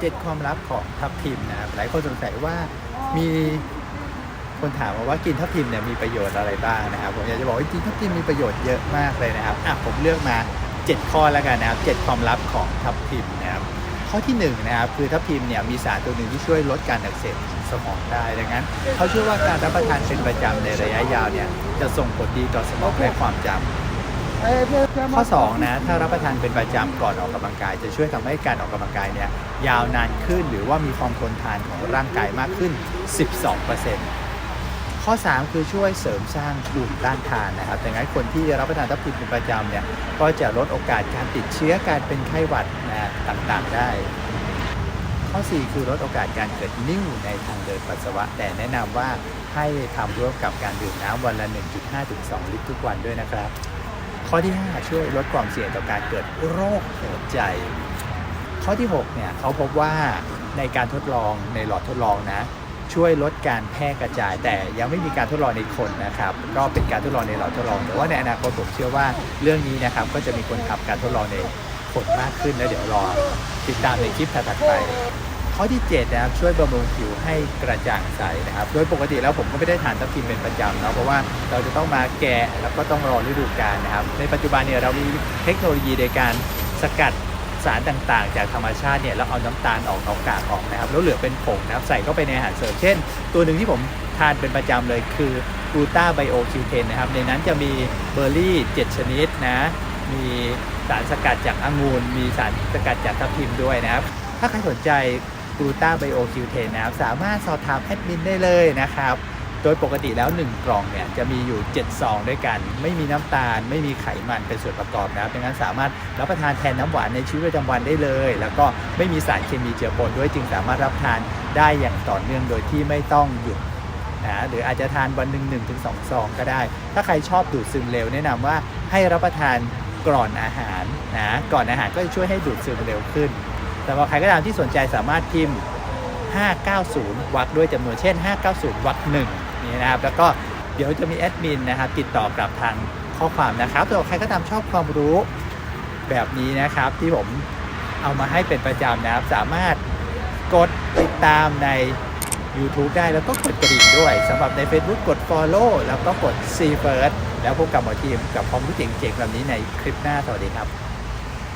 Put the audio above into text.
เจ็ดความลับของทับทิมนะครับหลายคนสงสัยว่ามีคนถามมาว่ากินทับทิมเนี่ยมีประโยชน์อะไรบ้างนะครับ ผมอยากจะบอกว่าจริงทับทิมมีประโยชน์เยอะมากเลยนะครับอะผมเลือกมา 7 ข้อแล้วกันนะครับ 7 ความลับของทับทิมนะครับข้อที่1นะครับคือทับทิมเนี่ยมีสารตัวหนึ่งที่ช่วยลดการอักเสบสมองได้ดังนั้นเขาเชื่อว่าการรับประทานเป็นประจำในระยะยาวเนี่ยจะส่งผลดีต่อสมองและความจำ ข้อ 2 นะ ถ้ารับประทานเป็นประจำก่อนออกกำลังกาย จะช่วยทำให้การออกกำลังกายเนี่ยยาวนานขึ้นหรือว่ามีความทนทานของร่างกายมากขึ้น 12%ข้อ 3 คือช่วยเสริมสร้างภูมิต้านทานนะครับดังนั้นคนที่รับประทานทับทิมเป็นประจำเนี่ยก็จะลดโอกาสการติดเชื้อการเป็นไข้หวัดนะต่างๆ ได้ ข้อ 4 คือลดโอกาสการเกิดนิ่วในทางเดินปัสสาวะ แต่แนะนำว่าให้ทำร่วมกับการดื่มน้ำวันละ 1.5-2 ลิตรทุกวันด้วยนะครับ ข้อที่ 5 ช่วยลดความเสี่ยงต่อการเกิดโรคหัวใจ ข้อที่6เนี่ยเขาพบว่าในการทดลองในหลอดทดลองนะ ช่วยลดการแพร่กระจาย แต่ยังไม่มีการทดลองในคนนะครับ ก็เป็นการทดลองในหลอดทดลอง แต่ว่าในอนาคตผมเชื่อว่าเรื่องนี้นะครับ ก็จะมีคนทำการทดลองในคนมากขึ้นแล้วเดี๋ยวรอติดตามในคลิปถัดไป ข้อที่7นะครับช่วยบำรุงผิวให้กระจ่างใสนะครับ โดยปกติแล้วผมก็ไม่ได้ทานทับทิมเป็นประจำนะเพราะว่าเราจะต้องมาแกะแล้วก็ต้องรอฤดูกาลนะครับ ในปัจจุบันเนี่ยเรามีเทคโนโลยีในการสกัดสารต่างๆ จากธรรมชาติเนี่ยแล้วเอาน้ำตาลออกเอากากออกนะครับแล้วเหลือเป็นผงนะครับใส่เข้าไปในอาหารเสริมเช่น ตัวหนึ่งที่ผมทานเป็นประจำเลยคือกลูตาไบโอคิวเทนนะครับในนั้นจะมีเบอร์รี่ 7 ชนิดนะมีสารสกัดจากองุ่นมีสารสกัดจากทับทิมด้วยนะครับ ถ้าใครสนใจ กลูตาไบโอคิวเทนนะครับ สามารถสอบถามแอดมินได้เลยนะครับ โดยปกติแล้ว 1 กล่องเนี่ยจะมีอยู่ 7 ซองด้วยกัน ไม่มีน้ำตาล ไม่มีไขมันเป็นส่วนประกอบนะครับดังนั้นสามารถรับประทานแทนน้ำหวานในชีวิตประจำวันได้เลย แล้วก็ไม่มีสารเคมีเจือปนด้วยจึงสามารถรับประทานได้อย่างต่อเนื่องโดยที่ไม่ต้องหยุดนะหรืออาจจะทานวันหนึ่งหนึ่งถึงสองซองก็ได้ ถ้าใครชอบดูดซึมเร็วแนะนำว่าให้รับประทานก่อนอาหารนะก่อนอาหารก็จะช่วยให้ดูดซึมเร็วขึ้น สำหรับใครก็ตามที่สนใจสามารถพิมพ์ 590 วักด้วยจำนวนเช่น 590 วักหนึ่งนี่นะครับ แล้วก็เดี๋ยวจะมีแอดมินนะครับ ติดต่อกลับทางข้อความนะครับสำหรับใครก็ตามชอบความรู้แบบนี้นะครับ ที่ผมเอามาให้เป็นประจำนะครับ สามารถกดติดตามใน YouTube ได้แล้วก็กดกระดิ่งด้วยสำหรับใน Facebook กด Follow แล้วก็กด See First แล้วพบกับหมอทีมกับความรู้เจ๋งๆแบบนี้ในคลิปหน้าสวัสดีครับ